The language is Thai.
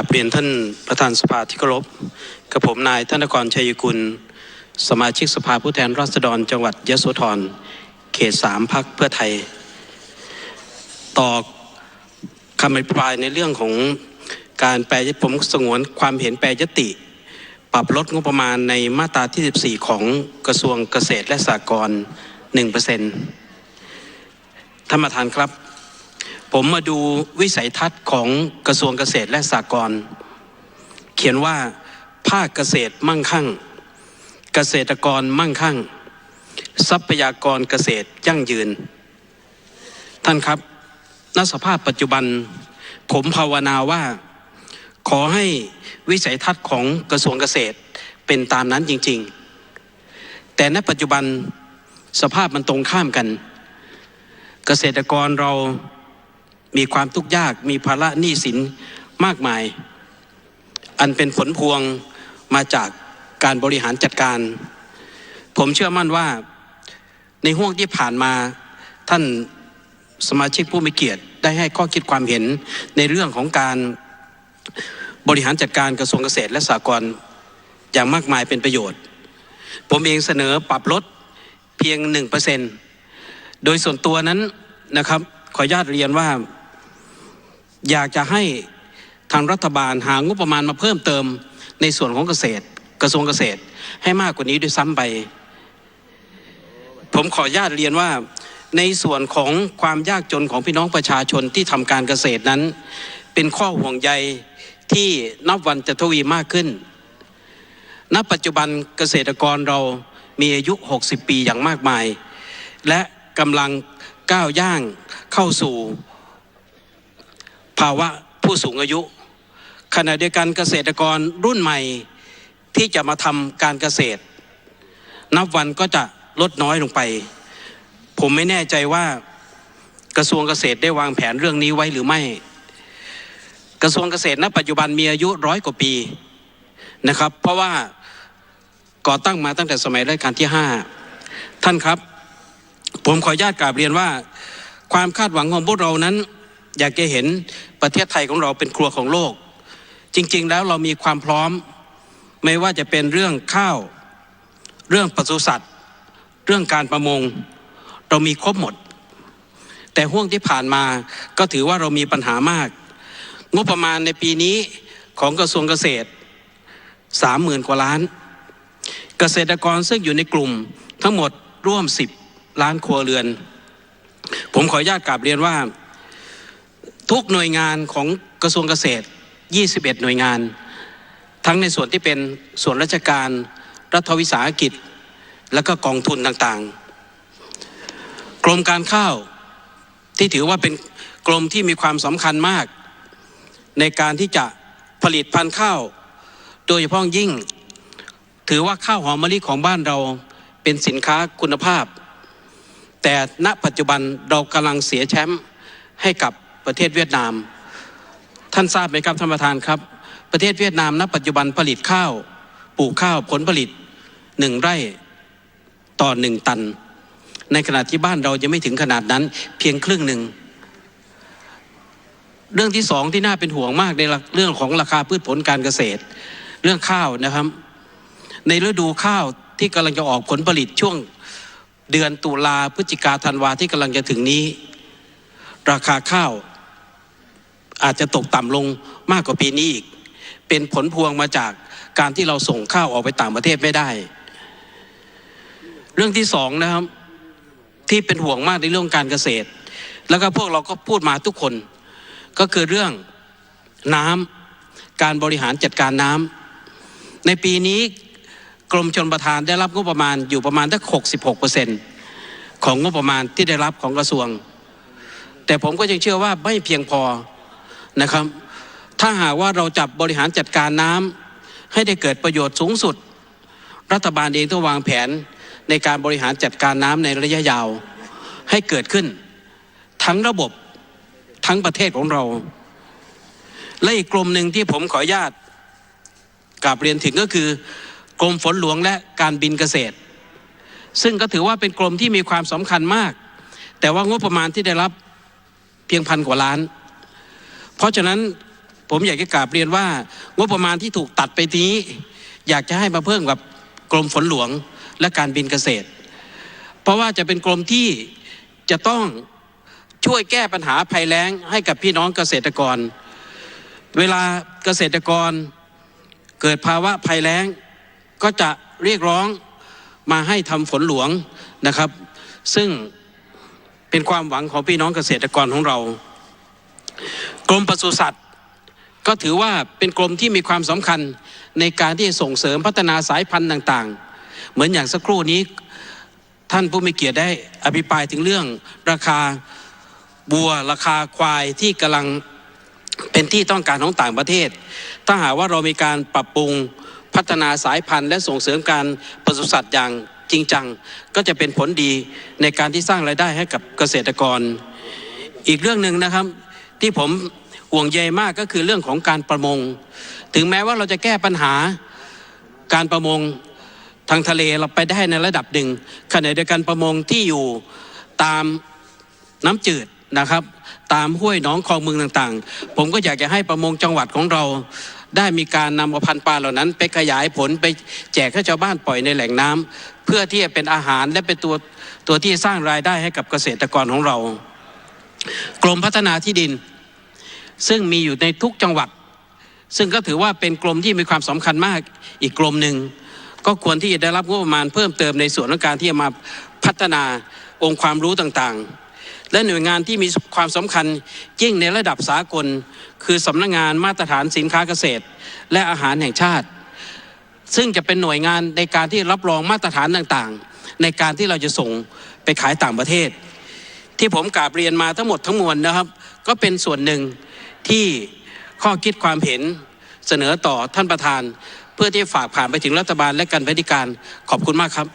กับเรียนท่านประธานสภาที่เคารพกับผมนายธนกรชัยกุล สมาชิกสภาผู้แทนราษฎรจังหวัดยโสธร เขตสามพักเพื่อไทย ต่อคำอภิปรายในเรื่องของการแปลยผมสงวนความเห็นแปลยติ ปรับลดงบประมาณในมาตราที่ 14 ของกระทรวงเกษตรและสหกรณ์1%ท่านประธานครับ ผมมาดูวิสัยทัศน์ของกระทรวงเกษตรและสหกรณ์เขียนว่าภาคเกษตรมั่งคั่ง เกษตรกรมั่งคั่ง ทรัพยากรเกษตรยั่งยืน ท่านครับณสภาพปัจจุบัน ผมภาวนาว่า ขอให้วิสัยทัศน์ของกระทรวงเกษตรเป็นตามนั้นจริง ๆ แต่ณปัจจุบันสภาพมันตรงข้ามกัน เกษตรกรเรา มีความทุกข์ยากมีภาระหนี้สินมากมาย อันเป็นผลพวงมาจากการบริหารจัดการ ผมเชื่อมั่นว่าในห่วงที่ผ่านมาท่านสมาชิกผู้มีเกียรติ ได้ให้ข้อคิดความเห็นในเรื่องของการบริหารจัดการกระทรวงเกษตรและสหกรณ์อย่างมากมายเป็นประโยชน์ ผมเองเสนอปรับลดเพียง 1%โดยส่วนตัวนั้นนะครับขออนุญาตเรียนว่า อยากจะให้ทางรัฐบาลหางบประมาณมาเพิ่มเติมในส่วนของเกษตร กระทรวงเกษตรให้มากกว่านี้ด้วยซ้ำไป ผมขออนุญาตเรียนว่าในส่วนของความยากจนของพี่น้องประชาชนที่ทำการเกษตรนั้น เป็นข้อห่วงใยที่นับวันจะทวีมากขึ้น ณ ปัจจุบันเกษตรกรเรามีอายุ 60 ปีอย่างมากมาย และกำลังก้าวย่างเข้าสู่ ภาวะผู้สูงอายุ ขณะเดียวกันเกษตรกรรุ่นใหม่ที่จะมาทำการเกษตร นับวันก็จะลดน้อยลงไป ผมไม่แน่ใจว่ากระทรวงเกษตรได้วางแผนเรื่องนี้ไว้หรือไม่ กระทรวงเกษตรณปัจจุบันมีอายุร้อยกว่าปีนะครับ เพราะว่าก่อตั้งมาตั้งแต่สมัยรัชกาลที่ห้าท่านครับ ผมขออนุญาตกราบเรียนว่า ความคาดหวังของพวกเรานั้น อยากจะเห็น ประเทศไทยของเราเป็นครัวของโลก จริงๆแล้วเรามีความพร้อม ไม่ว่าจะเป็นเรื่องข้าว เรื่องปศุสัตว์ เรื่องการประมง เรามีครบหมด แต่ห่วงที่ผ่านมาก็ถือว่าเรามีปัญหามาก งบประมาณในปีนี้ของกระทรวงเกษตรสามหมื่นกว่าล้าน เกษตรกรซึ่งอยู่ในกลุ่มทั้งหมดร่วมสิบล้านครัวเรือน ผมขออนุญาตกราบเรียนว่า ทุกหน่วยงานของกระทรวงเกษตร 21 หน่วยงาน ทั้งในส่วนที่เป็นส่วนราชการรัฐวิสาหกิจ และก็กองทุนต่างๆ กรมการข้าวที่ถือว่าเป็นกรมที่มีความสำคัญมาก ในการที่จะผลิตพันธุ์ข้าว โดยเฉพาะยิ่ง ถือว่าข้าวหอมมะลิของบ้านเราเป็นสินค้าคุณภาพ แต่ณปัจจุบันเรากำลังเสียแชมป์ให้กับ ประเทศเวียดนาม ท่านทราบไหมครับท่านประธานครับ ประเทศเวียดนามณปัจจุบันผลิตข้าวปลูกข้าวผลผลิตหนึ่งไร่ต่อหนึ่งตัน ในขณะที่บ้านเรายังไม่ถึงขนาดนั้นเพียงครึ่งหนึ่งเรื่องที่สองที่น่าเป็นห่วงมากในเรื่องของราคาพืชผลการเกษตร เรื่องข้าวนะครับ ในฤดูข้าวที่กำลังจะออกผลผลิตช่วงเดือนตุลาพฤศจิกาธันวาที่กำลังจะถึงนี้ ราคาข้าว อาจจะตกต่ำลงมากกว่าปีนี้อีก เป็นผลพวงมาจากการที่เราส่งข้าวออกไปต่างประเทศไม่ได้ เรื่องที่สองนะครับที่เป็นห่วงมากในเรื่องการเกษตร แล้วก็พวกเราก็พูดมาทุกคน ก็คือเรื่องน้ำการบริหารจัดการน้ำในปีนี้กรมชนประทานได้รับงบประมาณอยู่ประมาณตั้ง66เปอร์เซ็นต์ของงบประมาณที่ได้รับของกระทรวง แต่ผมก็ยังเชื่อว่าไม่เพียงพอ นะครับ ถ้าหากว่าเราจับบริหารจัดการน้ำให้ได้เกิดประโยชน์สูงสุด รัฐบาลเองต้องวางแผนในการบริหารจัดการน้ำในระยะยาวให้เกิดขึ้น ทั้งระบบทั้งประเทศของเรา และอีกกลุ่มหนึ่งที่ผมขออนุญาตกลับเรียนถึงก็คือกรมฝนหลวงและการบินเกษตร ซึ่งก็ถือว่าเป็นกรมที่มีความสำคัญมาก แต่ว่างบประมาณที่ได้รับเพียงพันกว่าล้าน เพราะฉะนั้นผมอยากจะกราบเรียนว่างบประมาณที่ถูกตัดไปนี้ อยากจะให้มาเพิ่มกับกรมฝนหลวงและการบินเกษตร เพราะว่าจะเป็นกรมที่จะต้องช่วยแก้ปัญหาภัยแล้งให้กับพี่น้องเกษตรกร เวลาเกษตรกรเกิดภาวะภัยแล้ง ก็จะเรียกร้องมาให้ทำฝนหลวงนะครับ ซึ่งเป็นความหวังของพี่น้องเกษตรกรของเรา กรมปศุสัตว์ก็ถือว่าเป็นกรมที่มีความสำคัญในการที่จะส่งเสริมพัฒนาสายพันธุ์ต่างๆ เหมือนอย่างสักครู่นี้ท่านผู้มีเกียรติได้อภิปรายถึงเรื่องราคาบัวราคาควายที่กำลังเป็นที่ต้องการของต่างประเทศ ถ้าหากว่าเรามีการปรับปรุงพัฒนาสายพันธุ์และส่งเสริมการปศุสัตว์อย่างจริงจังก็จะเป็นผลดีในการที่สร้างรายได้ให้กับเกษตรกร อีกเรื่องหนึ่งนะครับที่ผม ห่วงใยมากก็คือเรื่องของการประมง ถึงแม้ว่าเราจะแก้ปัญหาการประมงทางทะเลเราไปได้ในระดับหนึ่งขณะเดียวกันประมงที่อยู่ตามน้ำจืดนะครับ ตามห้วยหนองคลองเมืองต่างๆ ผมก็อยากจะให้ประมงจังหวัดของเรา ได้มีการนำเอาพันธุ์ปลาเหล่านั้น ไปขยายผลไปแจกให้ชาวบ้านปล่อยในแหล่งน้ำเพื่อที่จะเป็นอาหารและเป็นตัวตัวที่สร้างรายได้ให้กับเกษตรกรของเรา กรมพัฒนาที่ดิน ซึ่งมีอยู่ในทุกจังหวัด ซึ่งก็ถือว่าเป็นกรมที่มีความสำคัญมากอีกกรมหนึ่งก็ควรที่จะได้รับงบประมาณเพิ่มเติมในส่วนของการที่จะมาพัฒนาองค์ความรู้ต่างๆ และหน่วยงานที่มีความสำคัญยิ่งในระดับสากล คือสำนักงานมาตรฐานสินค้าเกษตร และอาหารแห่งชาติ ซึ่งจะเป็นหน่วยงานในการที่รับรองมาตรฐานต่างๆ ในการที่เราจะส่งไปขายต่างประเทศ ที่ผมกราบเรียนมาทั้งหมดทั้งมวลนะครับ ก็เป็นส่วนหนึ่ง ที่ข้อคิดความเห็นเสนอต่อท่านประธาน เพื่อที่ฝากผ่านไปถึงรัฐบาลและการบริการขอบคุณมากครับ